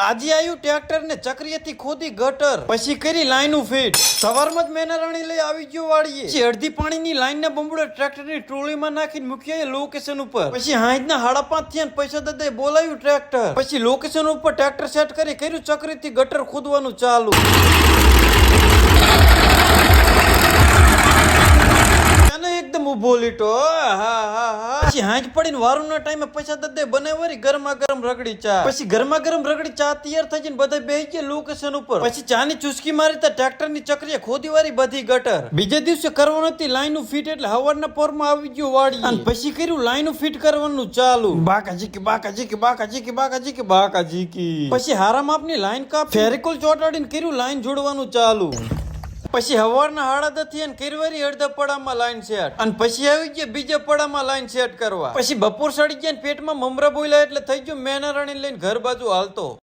આજે આવ્યું ટ્રેક્ટર ને ચક્રિયથી ખોદી ગટર, પછી કરી લાઈનું ફિટ. સવારમાં જ મેનારાણી લઈ આવી ગયો વાળીએ. અડધી પાણીની લાઈન ના બંબડો ટ્રેક્ટરની ટ્રોલીમાં નાખીને મૂક્યા લોકેશન ઉપર. પછી હાઈના હાડા પાંચ થયા પૈસા દાદા બોલાવ્યું ટ્રેક્ટર. પછી લોકેશન ઉપર ટ્રેક્ટર સેટ કરી કર્યું ચક્રીથી ગટર ખોદવાનું ચાલુ. એકદમ ઊભો લીટો, હા હા. પછી હાંજ પડીને વારુના ટાઈમે પૈસા દદે બનાવરી ગરમા ગરમ રગડી ચા. પછી ગરમા ગરમ રગડી ચા તૈયાર થઈ જઈને બધા બેહી ગયા લોકેશન ઉપર. પછી ચાની ચુસ્કી મારી તો ટ્રેક્ટરની ચક્રીએ ખોદી વારી બધી ગટર. બીજે દિવસે કરવાનું હતી લાઈન ફીટ એટલે હવારના પોરમાં આવી ગયું વાડી અને પછી કર્યું લાઈન ફીટ કરવાનું ચાલુ. બાકાજી કે બાકાજી કે બાકાજી કે બાકાજી કે બાકાજી કી પછી હારા માપની લાઈન કાપ. ફેરિકોલ ચોટાડીને કર્યું લાઈન જોડવાનું ચાલુ. પછી હવારના હાડા દથી અને કિરવેરી અડધા પડામાં લાઈન સેટ અને પછી આવી ગયા બીજા પડામાં લાઈન સેટ કરવા. પછી બપોર સડી ગયા પેટમાં મમરા બોલ્યા એટલે થઈ ગયું મેનારાણી લઈને ઘર બાજુ હાલતો.